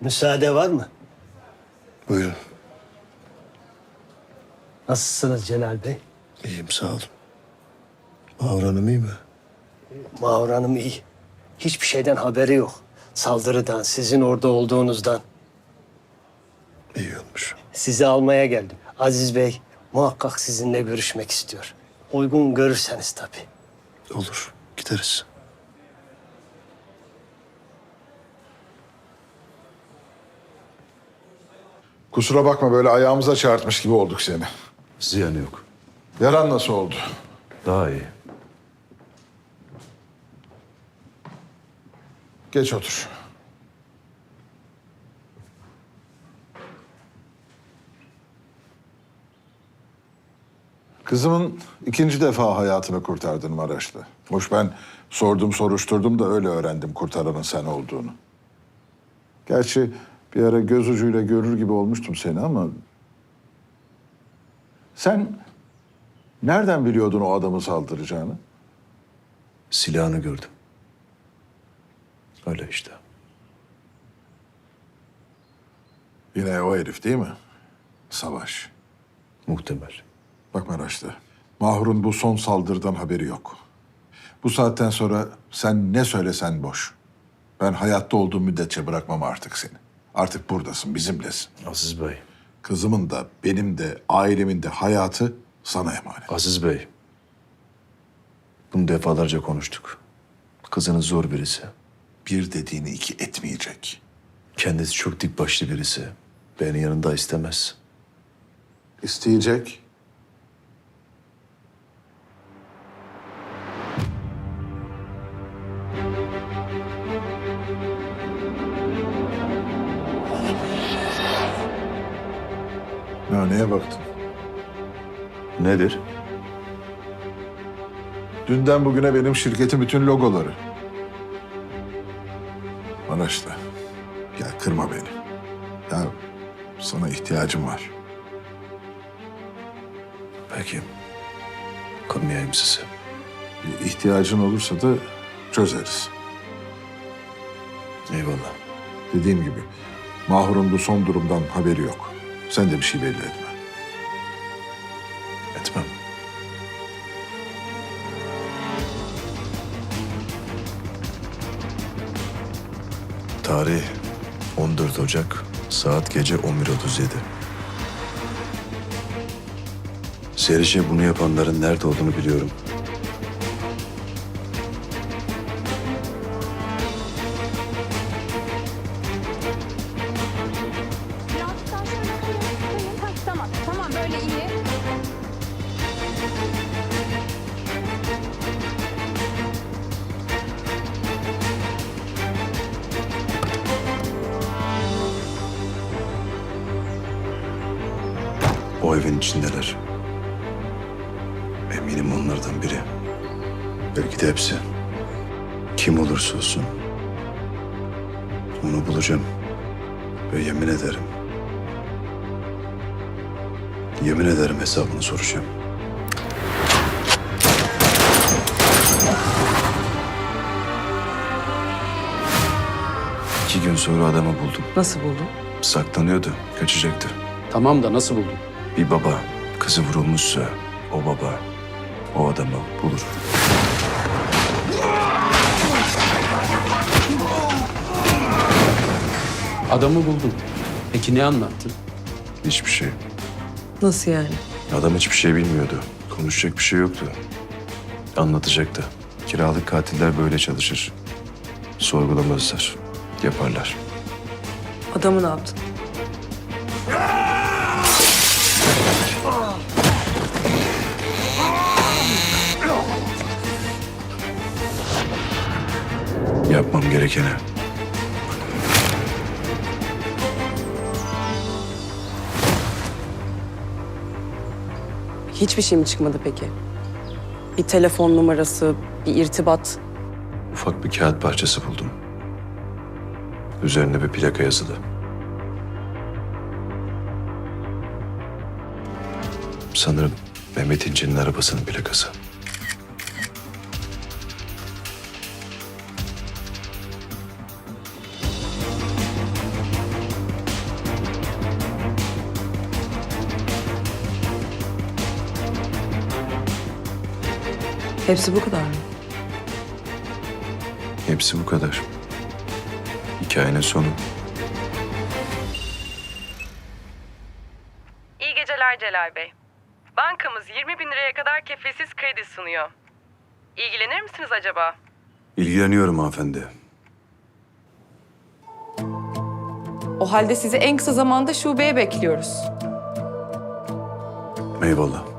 Müsaade var mı? Buyurun. Nasılsınız Celal Bey? İyiyim sağ olun. Mahur Hanım iyi mi? Mahur Hanım iyi. Hiçbir şeyden haberi yok. Saldırıdan, sizin orada olduğunuzdan. İyi olmuş. Sizi almaya geldim. Aziz Bey muhakkak sizinle görüşmek istiyor. Uygun görürseniz tabii. Olur. Gideriz. Kusura bakma böyle ayağımıza çarpmış gibi olduk seni. Ziyanı yok. Yaran nasıl oldu? Daha iyi. Geç otur. Kızımın ikinci defa hayatını kurtardın Maraşlı. Hoş ben sordum soruşturdum da öyle öğrendim kurtaranın sen olduğunu. Gerçi bir ara göz ucuyla görür gibi olmuştum seni ama... Sen nereden biliyordun o adamı saldıracağını? Silahını gördüm. Öyle işte. Yine o herif değil mi? Savaş. Muhtemel. Bak Maraşlı, Mahur'un bu son saldırıdan haberi yok. Bu saatten sonra sen ne söylesen boş. Ben hayatta olduğum müddetçe bırakmam artık seni. Artık buradasın, bizimlesin. Aziz Bey. Kızımın da, benim de, ailemin de hayatı sana emanet. Aziz Bey. Bunu defalarca konuştuk. Kızınız zor birisi. Bir dediğini iki etmeyecek. Kendisi çok dik başlı birisi. Beni yanında istemez. İsteyecek. Ya neye baktın? Nedir? Dünden bugüne benim şirketin bütün logoları. Maraşlı, gel kırma beni. Ya sana ihtiyacım var. Peki. Kırmayayım sizi. Bir ihtiyacın olursa da çözeriz. Eyvallah. Dediğim gibi Mahur'un bu son durumdan haberi yok. Sen de bir şey belli etme. Etmem. Tarih 14 Ocak, saat gece 11.37. Serişe bunu yapanların nerede olduğunu biliyorum. O evin içindeler. Eminim onlardan biri. Belki de hepsi. Kim olursa olsun. Onu bulacağım. Ve yemin ederim. Yemin ederim hesabını soracağım. İki gün sonra adamı buldum. Nasıl buldun? Saklanıyordu, kaçacaktı. Tamam da nasıl buldun? Bir baba kızı vurulmuşsa o baba o adamı bulur. Adamı buldun. Peki ne anlattın? Hiçbir şey. Nasıl yani? Adam hiçbir şey bilmiyordu. Konuşacak bir şey yoktu. Anlatacaktı. Kiralık katiller böyle çalışır. Sorgulamazlar. Yaparlar. Adamı ne yaptın? Yapmam gerekeni. Hiçbir şey mi çıkmadı peki? Bir telefon numarası, bir irtibat. Ufak bir kağıt parçası buldum. Üzerinde bir plaka yazılı. Sanırım Mehmet İnci'nin arabasının plakası. Hepsi bu kadar mı? Hepsi bu kadar. Hikayenin sonu. İyi geceler Celal Bey. Bankamız 20 bin liraya kadar kefilsiz kredi sunuyor. İlgilenir misiniz acaba? İlgileniyorum hanımefendi. O halde sizi en kısa zamanda şubeye bekliyoruz. Eyvallah.